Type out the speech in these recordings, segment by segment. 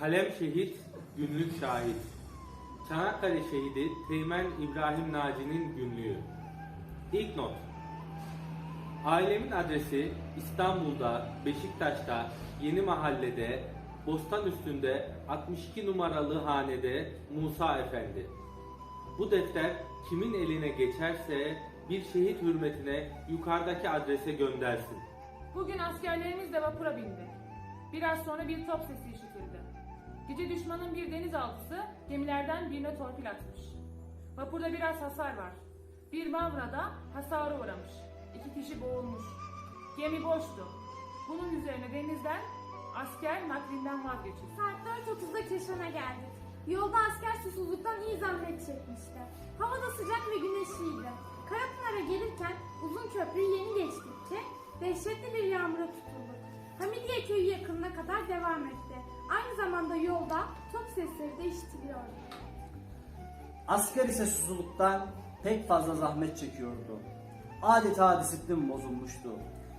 Kalem şehit, günlük şahit. Çanakkale şehidi Teğmen İbrahim Naci'nin günlüğü. İlk not. Ailemin adresi İstanbul'da, Beşiktaş'ta, Yeni Mahalle'de, Bostan üstünde 62 numaralı hanede Musa Efendi. Bu defter kimin eline geçerse bir şehit hürmetine yukarıdaki adrese göndersin. Bugün askerlerimiz de vapura bindi. Biraz sonra bir top sesi. Gece düşmanın bir denizaltısı gemilerden birine torpil atmış. Vapurda biraz hasar var. Bir mavrada hasara uğramış. İki kişi boğulmuş. Gemi boştu. Bunun üzerine denizden asker naklinden vazgeçildi. Saat 4.30'da Keşan'a geldik. Yolda asker susuzluktan iyi zahmet çekmişti. Hava da sıcak ve güneşliydi. Karapınar'a gelirken uzun köprüyü yeni geçtikçe dehşetli bir yağmura tutulduk. Hamidiye köyü yakınına kadar devam etti. Aynı zamanda yolda top sesleri de işitiliyordu. Asker ise susuzluktan pek fazla zahmet çekiyordu. Adeta disiplin bozulmuştu.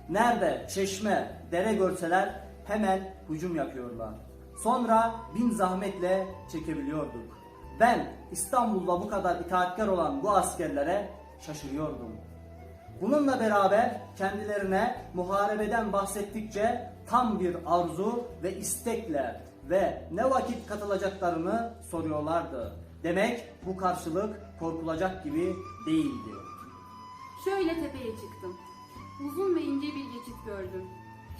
Nerede çeşme, dere görseler hemen hücum yapıyorlar. Sonra bin zahmetle çekebiliyorduk. Ben İstanbul'da bu kadar itaatkar olan bu askerlere şaşırıyordum. Bununla beraber kendilerine muharebeden bahsettikçe tam bir arzu ve istekle ve ne vakit katılacaklarını soruyorlardı. Demek bu karşılık korkulacak gibi değildi. Şöyle tepeye çıktım. Uzun ve ince bir geçit gördüm.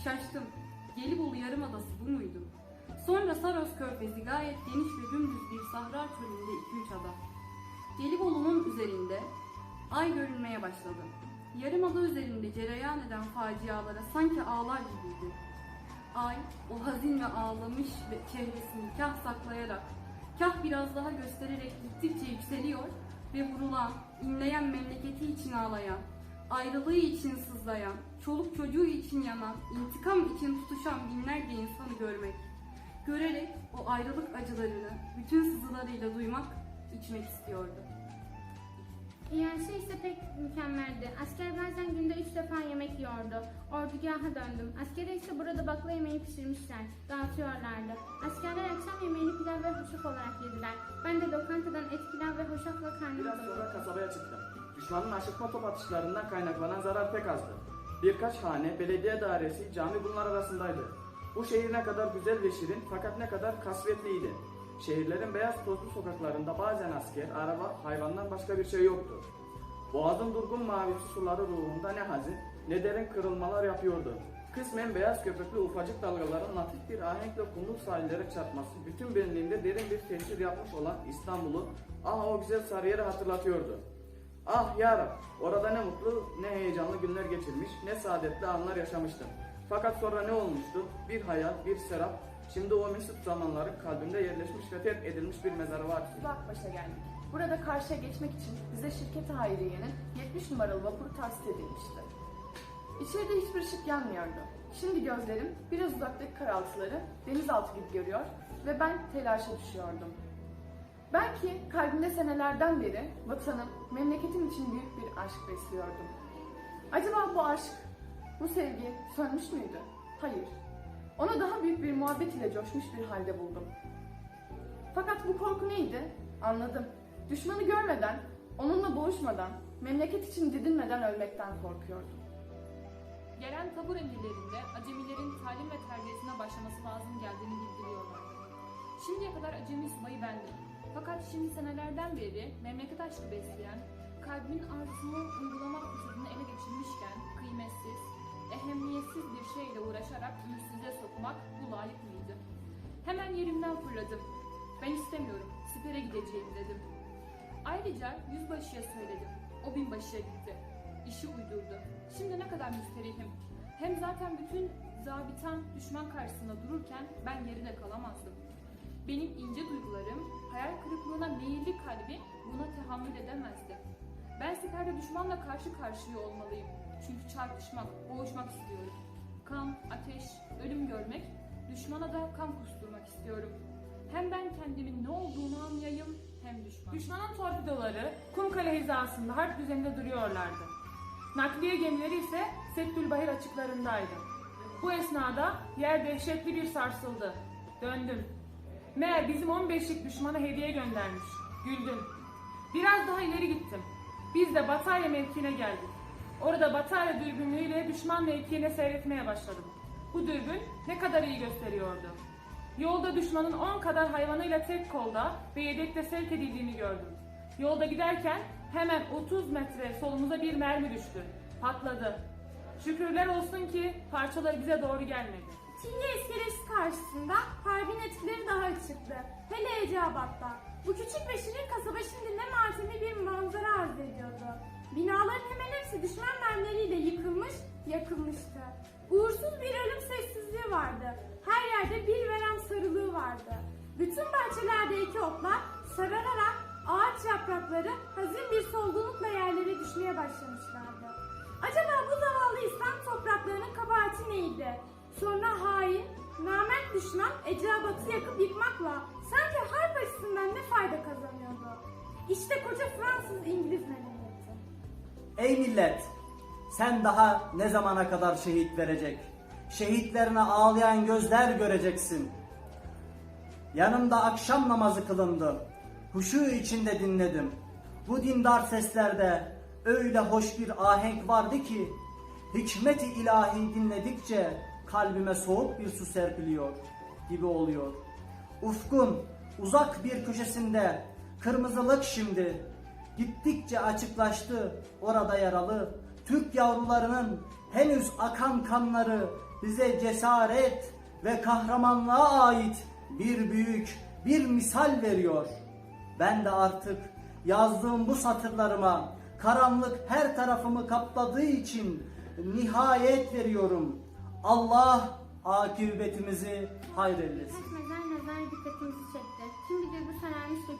Şaştım. Gelibolu Yarımadası bu muydu? Sonra Saros Körfezi gayet geniş ve dümdüz bir sahra çölünde iki üç ada. Gelibolu'nun üzerinde ay görünmeye başladı. Yarımada üzerinde cereyan eden facialara sanki ağlar gibiydi. Ay o hazin ve ağlamış ve çehresini kah saklayarak, kah biraz daha göstererek gittikçe yükseliyor ve vurulan, inleyen memleketi için ağlayan, ayrılığı için sızlayan, çoluk çocuğu için yanan, intikam için tutuşan binlerce insanı görmek, görerek o ayrılık acılarını bütün sızılarıyla duymak, içmek istiyordu. İğrençli ise pek mükemmeldi. Asker bazen günde üç defa yemek yiyordu. Ordugaha döndüm. Askere ise burada bakla yemeği pişirmişler. Dağıtıyorlardı. Askerler akşam yemeğini pilav ve hoşaf olarak yediler. Ben de lokantadan et pilav ve hoşafla karnımı Biraz doyurdum. sonra kasabaya çıktım. Düşmanın aşırtma top atışlarından kaynaklanan zarar pek azdı. Birkaç hane, belediye dairesi, cami bunlar arasındaydı. Bu şehir ne kadar güzel ve şirin fakat ne kadar kasvetliydi. Şehirlerin beyaz tozlu sokaklarında bazen asker, araba, hayvandan başka bir şey yoktu. Boğazın durgun mavisi suları ruhunda ne hazin ne derin kırılmalar yapıyordu. Kısmen beyaz köpüklü ufacık dalgaların hafif bir ahenkle kumluk sahillere çarpması bütün benliğimde derin bir tesir yapmış olan İstanbul'u ah o güzel Sarıyer'i hatırlatıyordu. Ah yarab, orada ne mutlu ne heyecanlı günler geçirmiş, ne saadetli anlar yaşamıştım. Fakat sonra ne olmuştu? Bir hayal, bir serap, şimdi o mesut zamanların kalbimde yerleşmiş ve terk edilmiş bir mezarı var. Akbaş'a geldik. Burada karşıya geçmek için bize şirket Hayriye'nin 70 numaralı vapuru tahsis edilmişti. İçeride hiçbir ışık yanmıyordu. Şimdi gözlerim biraz uzaktaki karaltıları denizaltı gibi görüyor ve ben telaşa düşüyordum. Ben ki kalbimde senelerden beri vatanım, memleketim için büyük bir aşk besliyordum. Acaba bu aşk, bu sevgi sönmüş müydü? Hayır. Onu daha büyük bir muhabbet ile coşmuş bir halde buldum. Fakat bu korku neydi? Anladım. Düşmanı görmeden, onunla boğuşmadan, memleket için didinmeden ölmekten korkuyordum. Gelen tabur emirlerinde acemilerin talim ve terbiyesine başlaması lazım geldiğini bildiriyorlardı. Şimdiye kadar acemi subayı bendim. Fakat şimdi senelerden beri memleket aşkı besleyen, kalbimin arzusunu uygulamak fırsatını ele geçirmişken kıymetsiz, ehemmiyetsiz bir şeyle uğraşarak ümitsizliğe sokmak bu layık mıydı? Hemen yerimden fırladım. Ben istemiyorum, sipere gideceğim dedim. Ayrıca yüzbaşıya söyledim. O binbaşıya gitti. İşi uydurdu. Şimdi ne kadar müsterihim. Hem zaten bütün zabitan düşman karşısında dururken ben geride kalamazdım. Benim ince duygularım, hayal kırıklığına meyilli kalbim buna tahammül edemezdi. Ben siperde düşmanla karşı karşıya olmalıyım. Çünkü çarpışmak, boğuşmak istiyorum. Kan, ateş, ölüm görmek, düşmana da kan kusturmak istiyorum. Hem ben kendimin ne olduğunu anlayayım, hem düşman. Düşmanın torpidoları Kumkale hizasında harp düzeninde duruyorlardı. Nakliye gemileri ise Settülbahir açıklarındaydı. Bu esnada yer dehşetli bir sarsıldı. Döndüm. Meğer bizim 15'lik düşmana hediye göndermiş. Güldüm. Biraz daha ileri gittim. Biz de Batarya mevkiine geldik. Orada Batarya dürbünlüğüyle düşman mevkiine seyretmeye başladım. Bu dürbün ne kadar iyi gösteriyordu. Yolda düşmanın 10 kadar hayvanıyla tek kolda ve yedekte sevk edildiğini gördüm. Yolda giderken hemen 30 metre solumuza bir mermi düştü. Patladı. Şükürler olsun ki parçaları bize doğru gelmedi. Çinli iskelesi karşısında harbin etkileri daha çıktı. Hele Eceabat'ta. Bu küçük ve şirin kasaba şimdi ne matemi bir manzara arz ediyordu. Binaların hemen hepsi düşman mermileriyle yıkılmış, yakılmıştı. Uğursuz bir ölüm sessizliği vardı. Her yerde bir verem sarılığı vardı. Bütün bahçelerdeki otlar sarararak ağaç yaprakları hazin bir solgunlukla yerlere düşmeye başlamışlardı. Acaba bu zavallı İslam topraklarının kabahati neydi? Sonra hain, namert düşman Eceabat'ı yakıp yıkmakla sanki harp açısından ne fayda kazanıyordu? İşte koca Fransız-İngiliz medeniyeti. Ey millet! Sen daha ne zamana kadar şehit verecek? Şehitlerine ağlayan gözler göreceksin. Yanımda akşam namazı kılındı. Huşu içinde dinledim. Bu dindar seslerde öyle hoş bir ahenk vardı ki hikmeti ilahi dinledikçe kalbime soğuk bir su serpiliyor gibi oluyor. Ufkun uzak bir köşesinde kırmızılık şimdi gittikçe açıklaştı orada yaralı. Türk yavrularının henüz akan kanları bize cesaret ve kahramanlığa ait bir büyük bir misal veriyor. Ben de artık yazdığım bu satırlarıma karanlık her tarafımı kapladığı için nihayet veriyorum. Allah akıbetimizi hayırlısı. Birkaç mezar dikkatimizi çekti.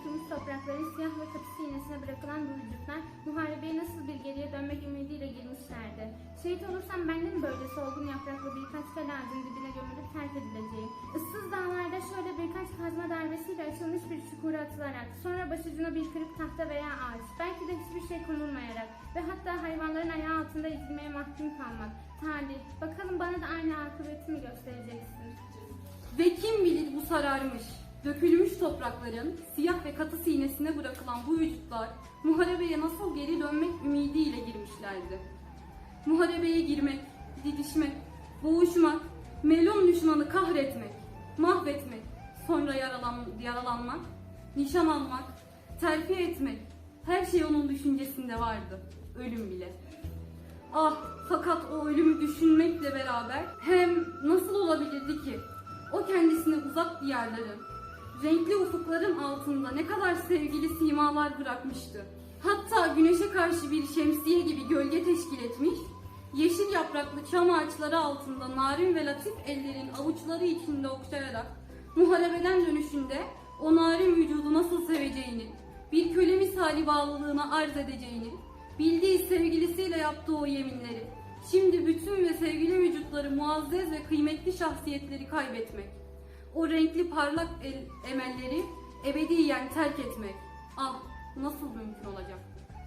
Dökülmüş toprakların siyah ve katı sinesine bırakılan bu vücutlar muharebeye nasıl bir geriye dönmek ümidiyle girmişlerdi. Şehit olursam ben de mi böyle solgun yapraklı birkaç fel ağacın dibine gömülüp terk edileceğim? Issız dağlarda şöyle birkaç kazma darbesiyle açılmış bir çukura atılarak, sonra başucuna bir kırık tahta veya ağaç, belki de hiçbir şey konulmayarak ve hatta hayvanların ayağı altında ezilmeye mahkum kalmak. Talih, bakalım bana da aynı akıbeti mi göstereceksin? Ve kim bilir bu sararmış, dökülmüş toprakların siyah ve katı sinesine bırakılan bu vücutlar muharebeye nasıl geri dönmek ümidiyle girmişlerdi. Muharebeye girmek, didişmek, boğuşmak, melun düşmanı kahretmek, mahvetmek, sonra yaralan, yaralanmak, nişan almak, terfi etmek, her şey onun düşüncesinde vardı, ölüm bile. Ah fakat o ölümü düşünmekle beraber hem nasıl olabilirdi ki o kendisine uzak diyarların, renkli ufukların altında ne kadar sevgili simalar bırakmıştı. Hatta güneşe karşı bir şemsiye gibi gölge teşkil etmiş, yeşil yapraklı çam ağaçları altında narin ve latif ellerin avuçları içinde okşayarak muharebeden dönüşünde o narin vücudu nasıl seveceğini, bir köle misali bağlılığına arz edeceğini, bildiği sevgilisiyle yaptığı o yeminleri, şimdi bütün ve sevgili vücutları muazzez ve kıymetli şahsiyetleri kaybetmek, o renkli parlak el, emelleri ebediyen terk etmek. Ah nasıl mümkün olacak?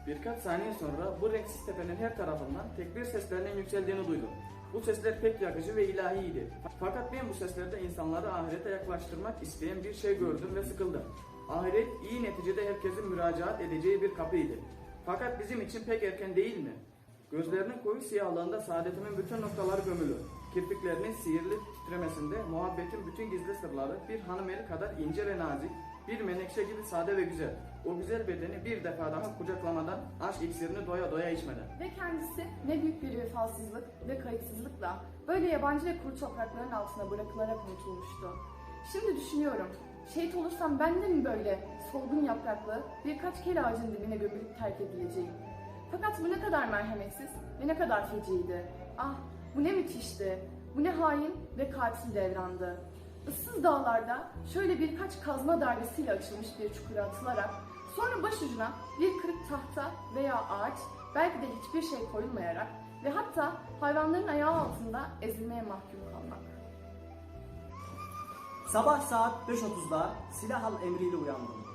Birkaç saniye sonra bu renksiz tepenin her tarafından tekbir seslerinin yükseldiğini duydum. Bu sesler pek yakıcı ve ilahiydi. Fakat ben bu seslerde insanları ahirete yaklaştırmak isteyen bir şey gördüm ve sıkıldım. Ahiret iyi neticede herkesin müracaat edeceği bir kapıydı. Fakat bizim için pek erken değil mi? Gözlerinin koyu siyahlığında saadetimin bütün noktaları gömülü. Kirpiklerinin sihirli titremesinde muhabbetin bütün gizli sırları bir hanım eli kadar ince ve nazik, bir menekşe gibi sade ve güzel. O güzel bedeni bir defa daha kucaklamadan, aşk iksirini doya doya içmeden. Ve kendisi ne büyük bir vefasızlık ve kayıtsızlıkla böyle yabancı ve kuru toprakların altına bırakılarak unutulmuştu. Şimdi düşünüyorum, şehit olursam ben de mi böyle solgun yapraklı birkaç kel ağacın dibine gömülüp terk edileceğim? Fakat bu ne kadar merhametsiz ve ne kadar feciydi. Ah bu ne müthişti, bu ne hain ve katil devrandı. Issız dağlarda şöyle birkaç kazma darbesiyle açılmış bir çukura atılarak sonra başucuna bir kırık tahta veya ağaç belki de hiçbir şey koyulmayarak ve hatta hayvanların ayağı altında ezilmeye mahkum kalmak. Sabah saat 5.30'da silah al emriyle uyandım.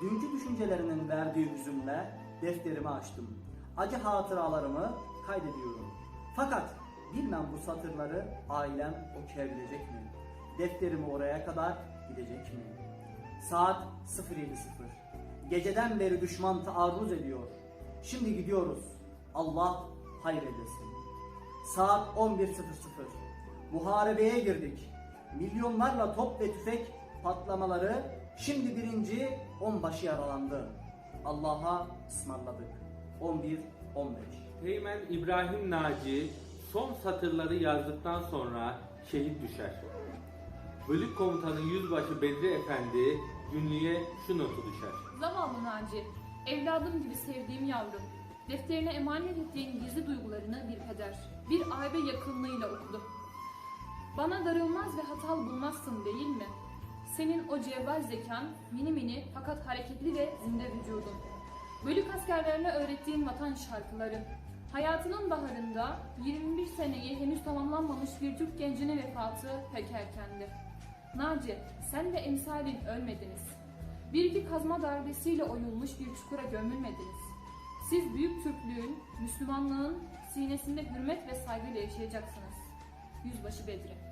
Dünkü düşüncelerinin verdiği hüzünle defterimi açtım. Acı hatıralarımı kaydediyorum. Fakat bilmem bu satırları ailem okuyabilecek mi? Defterimi oraya kadar gidecek mi? Saat 0.70. Geceden beri düşman taarruz ediyor. Şimdi gidiyoruz. Allah hayredesin. Saat 11.00. Muharebeye girdik. Milyonlarla top ve tüfek patlamaları şimdi birinci onbaşı yaralandı. Allah'a ısmarladık. 11-15 Teğmen İbrahim Naci son satırları yazdıktan sonra şehit düşer. Bölük komutanı Yüzbaşı Bedri Efendi günlüğe şu notu düşer. Zavallı Naci, evladım gibi sevdiğim yavrum. Defterine emanet ettiğin gizli duygularını bir peder, bir ağabey yakınlığıyla okudu. Bana darılmaz ve hatalı bulmazsın değil mi? Senin o cevval zekan, mini mini fakat hareketli ve zinde vücudun. Bölük askerlerine öğrettiğin vatan şarkıların. Hayatının baharında 21 seneyi henüz tamamlanmamış bir Türk gencinin vefatı pek erkendi. Naci, sen ve emsalin ölmediniz. Bir iki kazma darbesiyle oyulmuş bir çukura gömülmediniz. Siz büyük Türklüğün, Müslümanlığın sinesinde hürmet ve saygıyla yaşayacaksınız. Yüzbaşı Bedri